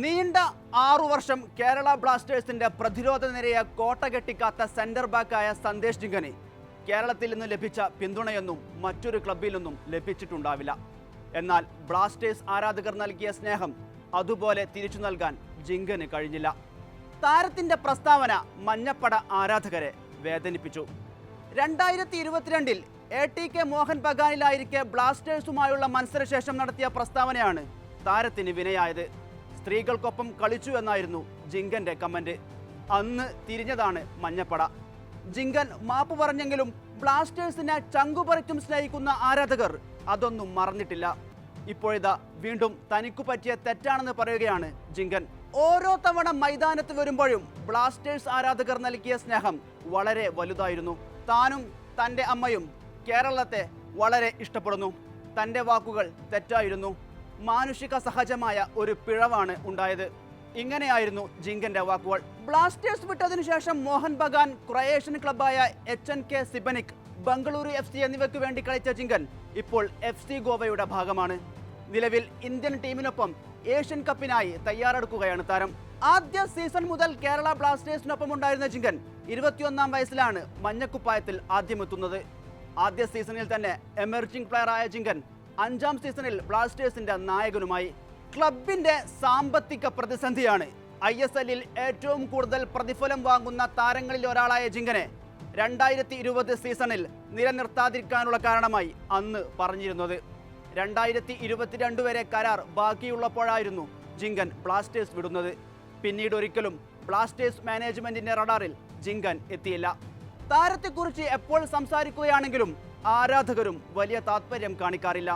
നീണ്ട ആറു വർഷം കേരള ബ്ലാസ്റ്റേഴ്സിന്റെ പ്രതിരോധ നിരയെ കോട്ട കെട്ടിക്കാത്ത സെന്റർ ബാക്കായ സന്ദേശ് ജിങ്കന് കേരളത്തിൽ നിന്ന് ലഭിച്ച പിന്തുണയൊന്നും മറ്റൊരു ക്ലബിൽ നിന്നും ലഭിച്ചിട്ടുണ്ടാവില്ല. എന്നാൽ ബ്ലാസ്റ്റേഴ്സ് ആരാധകർ നൽകിയ സ്നേഹം അതുപോലെ തിരിച്ചു നൽകാൻ ജിങ്കന് കഴിഞ്ഞില്ല. താരത്തിന്റെ പ്രസ്താവന മഞ്ഞപ്പട ആരാധകരെ വേദനിപ്പിച്ചു. രണ്ടായിരത്തി ഇരുപത്തിരണ്ടിൽ എ ടി കെ മോഹൻ ബഗാനിലായിരിക്കെ ബ്ലാസ്റ്റേഴ്സുമായുള്ള മത്സരശേഷം നടത്തിയ പ്രസ്താവനയാണ് താരത്തിന് വിനയായത്. സ്ത്രീകൾക്കൊപ്പം കളിച്ചു എന്നായിരുന്നു ജിങ്കന്റെ കമന്റ്. അന്ന് തിരിഞ്ഞതാണ് മഞ്ഞപ്പട. ജിങ്കൻ മാപ്പ് പറഞ്ഞെങ്കിലും ബ്ലാസ്റ്റേഴ്സിനെ ചങ്കുപറിച്ചും സ്നേഹിക്കുന്ന ആരാധകർ അതൊന്നും മറന്നിട്ടില്ല. ഇപ്പോഴിതാ വീണ്ടും തനിക്കു പറ്റിയ തെറ്റാണെന്ന് പറയുകയാണ് ജിങ്കൻ. ഓരോ തവണ മൈതാനത്ത് വരുമ്പോഴും ബ്ലാസ്റ്റേഴ്സ് ആരാധകർ നൽകിയ സ്നേഹം വളരെ വലുതായിരുന്നു. താനും തന്റെ അമ്മയും കേരളത്തെ വളരെ ഇഷ്ടപ്പെടുന്നു. തന്റെ വാക്കുകൾ തെറ്റായിരുന്നു. മാനുഷിക സഹജമായ ഒരു പിഴവാണ് ഉണ്ടായത്. ഇങ്ങനെയായിരുന്നു ജിങ്കന്റെ വാക്കുകൾ. ബ്ലാസ്റ്റേഴ്സ് വിട്ടതിനു ശേഷം മോഹൻ ബഗാൻ ക്രൊയേഷ്യൻ ക്ലബായ H N K Sibenik Bengaluru F C എന്നിവയ്ക്ക് വേണ്ടി കളിച്ച ജിങ്കൻ ഇപ്പോൾ എഫ് സി ഗോവയുടെ ഭാഗമാണ്. നിലവിൽ ഇന്ത്യൻ ടീമിനൊപ്പം ഏഷ്യൻ കപ്പിനായി തയ്യാറെടുക്കുകയാണ് താരം. ആദ്യ സീസൺ മുതൽ കേരള ബ്ലാസ്റ്റേഴ്സിനൊപ്പം ഉണ്ടായിരുന്ന ജിങ്കൻ ഇരുപത്തിയൊന്നാം വയസ്സിലാണ് മഞ്ഞക്കുപ്പായത്തിൽ ആദ്യമെത്തുന്നത്. ആദ്യ സീസണിൽ തന്നെ എമർജിംഗ് പ്ലെയറായ ജിങ്കൻ അഞ്ചാം സീസണിൽ ബ്ലാസ്റ്റേഴ്സിന്റെ നായകനുമായി ക്ലബിന്റെ സാമ്പത്തിക പ്രതിസന്ധിയാണ്. ഐ എസ് എല്ലിൽ ഏറ്റവും കൂടുതൽ പ്രതിഫലം വാങ്ങുന്ന താരങ്ങളിൽ ഒരാളായ ജിങ്കനെ രണ്ടായിരത്തി ഇരുപത് സീസണിൽ നിലനിർത്താതിരിക്കാനുള്ള കാരണമായി അന്ന് പറഞ്ഞിരുന്നത്. രണ്ടായിരത്തി ഇരുപത്തിരണ്ട് വരെ കരാർ ബാക്കിയുള്ളപ്പോഴായിരുന്നു ജിങ്കൻ ബ്ലാസ്റ്റേഴ്സ് വിടുന്നത്. പിന്നീട് ഒരിക്കലും ബ്ലാസ്റ്റേഴ്സ് മാനേജ്മെന്റിന്റെ റഡാറിൽ ജിങ്കൻ എത്തിയില്ല. താരത്തെക്കുറിച്ച് എപ്പോൾ സംസാരിക്കുകയാണെങ്കിലും ആരാധകരും വലിയ താത്പര്യം കാണിക്കാറില്ല.